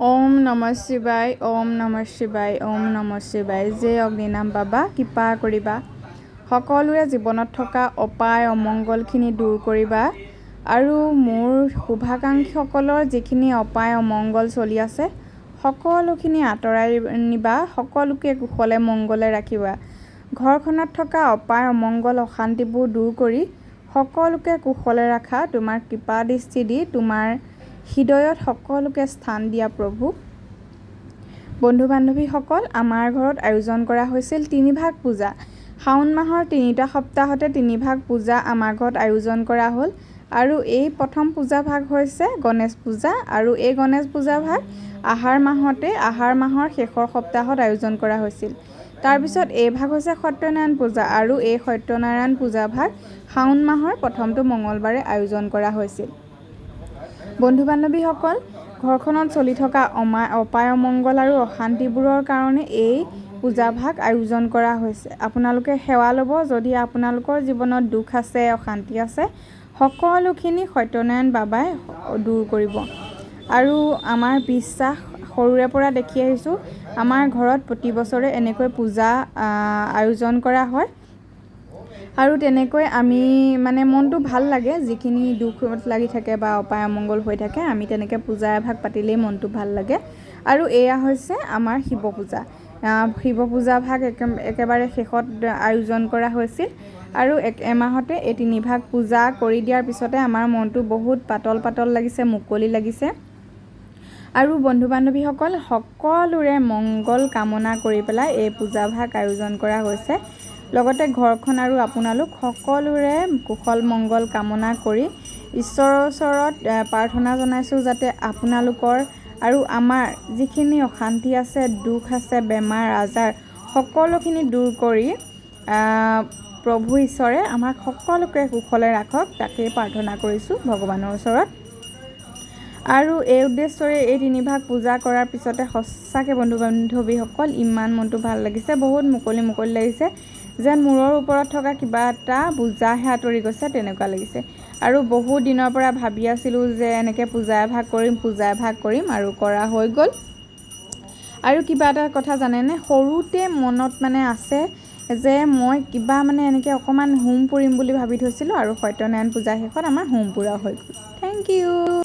ওম নম শিৱায় ওম নম শিৱায় ওম নম শিৱায়। যে অগ্নিনাম বাবা কৃপা কৰিবা। সকলোৰে জীৱনত থকা অপায় অমংগলখিনি দূৰ কৰিবা। আৰু মোৰ শুভাকাংক্ষীসকলৰ যিখিনি অপায় অমংগল চলি আছে সকলোখিনি আঁতৰাই নিবা। সকলোকে কুশলে মংগলে ৰাখিবা। ঘৰখনত থকা অপায় অমংগল অশান্তিবোৰ দূৰ কৰি সকলোকে কুশলে ৰাখা। তোমাৰ কৃপা দৃষ্টি দি তোমাৰ হৃদয়ত সকলোকে স্থান দিয়া প্ৰভু। বন্ধু বান্ধৱীসকল আমাৰ ঘৰত আয়োজন কৰা হৈছিল তিনিভাগ পূজা। শাওণ মাহৰ তিনিটা সপ্তাহতে তিনিভাগ পূজা আমাৰ ঘৰত আয়োজন কৰা হ'ল আৰু এই প্ৰথম পূজা ভাগ হৈছে গণেশ পূজা আৰু এই গণেশ পূজা ভাগ আহাৰ মাহতে আহাৰ মাহৰ শেষৰ সপ্তাহত আয়োজন কৰা হৈছিল। তাৰপিছত এই ভাগ হৈছে সত্যনাৰায়ণ পূজা আৰু এই সত্যনাৰায়ণ পূজা ভাগ শাওণ মাহৰ প্ৰথমটো মঙলবাৰে আয়োজন কৰা হৈছিল। বন্ধু বান্ধৱীসকল ঘৰখনত চলি থকা অমা অপায় অমংগল আৰু অশান্তিবোৰৰ কাৰণে এই পূজাভাগ আয়োজন কৰা হৈছে। আপোনালোকে সেৱা ল'ব যদি আপোনালোকৰ জীৱনত দুখ আছে অশান্তি আছে সকলোখিনি সত্যনাৰায়ণ বাবাই দূৰ কৰিব। আৰু আমাৰ বিশ্বাস সৰুৰে পৰা দেখি আহিছোঁ আমাৰ ঘৰত প্ৰতি বছৰে এনেকৈ পূজা আয়োজন কৰা হয়। আৰু তেনেকৈ আমি মানে মনটো ভাল লাগে যিখিনি দুখ লাগি থাকে বা অপায় অমংগল হৈ থাকে আমি তেনেকৈ পূজা এভাগ পাতিলেই মনটো ভাল লাগে। আৰু এয়া হৈছে আমাৰ শিৱ পূজা। শিৱ পূজা ভাগ একে একেবাৰে শেষত আয়োজন কৰা হৈছিল। আৰু এক এমাহতে এই তিনিভাগ পূজা কৰি দিয়াৰ পিছতে আমাৰ মনটো বহুত পাতল পাতল লাগিছে মুকলি লাগিছে। আৰু বন্ধু বান্ধৱীসকল সকলোৰে মংগল কামনা কৰি পেলাই এই পূজাভাগ আয়োজন কৰা হৈছে। লগতে ঘৰখন আৰু আপোনালোক সকলোৰে কুশল মংগল কামনা কৰি ঈশ্বৰৰ ওচৰত প্ৰাৰ্থনা জনাইছোঁ যাতে আপোনালোকৰ আৰু আমাৰ যিখিনি অশান্তি আছে দুখ আছে বেমাৰ আজাৰ সকলোখিনি দূৰ কৰি প্ৰভু ঈশ্বৰে আমাক সকলোকে কুশলে ৰাখক তাকেই প্ৰাৰ্থনা কৰিছোঁ ভগৱানৰ ওচৰত। আৰু এই উদ্দেশ্যৰে এই তিনিভাগ পূজা কৰাৰ পিছতে সঁচাকৈ বন্ধু বান্ধৱীসকল ইমান মনটো ভাল লাগিছে বহুত মুকলি মুকলি লাগিছে। যেন মূৰৰ ওপৰত থকা কিবা এটা বোজাহে আঁতৰি গৈছে তেনেকুৱা লাগিছে। আৰু বহুত দিনৰ পৰা ভাবি আছিলোঁ যে এনেকৈ পূজা এভাগ কৰিম পূজা এভাগ কৰিম আৰু কৰা হৈ গ'ল। আৰু কিবা এটা কথা জানেনে? সৰুতে মনত মানে আছে যে মই কিবা মানে এনেকৈ অকণমান হোম পুৰিম বুলি ভাবি থৈছিলোঁ আৰু সত্যনাৰায়ণ পূজা শেষত আমাৰ হোম পুৰা হৈ গ'ল। Thank U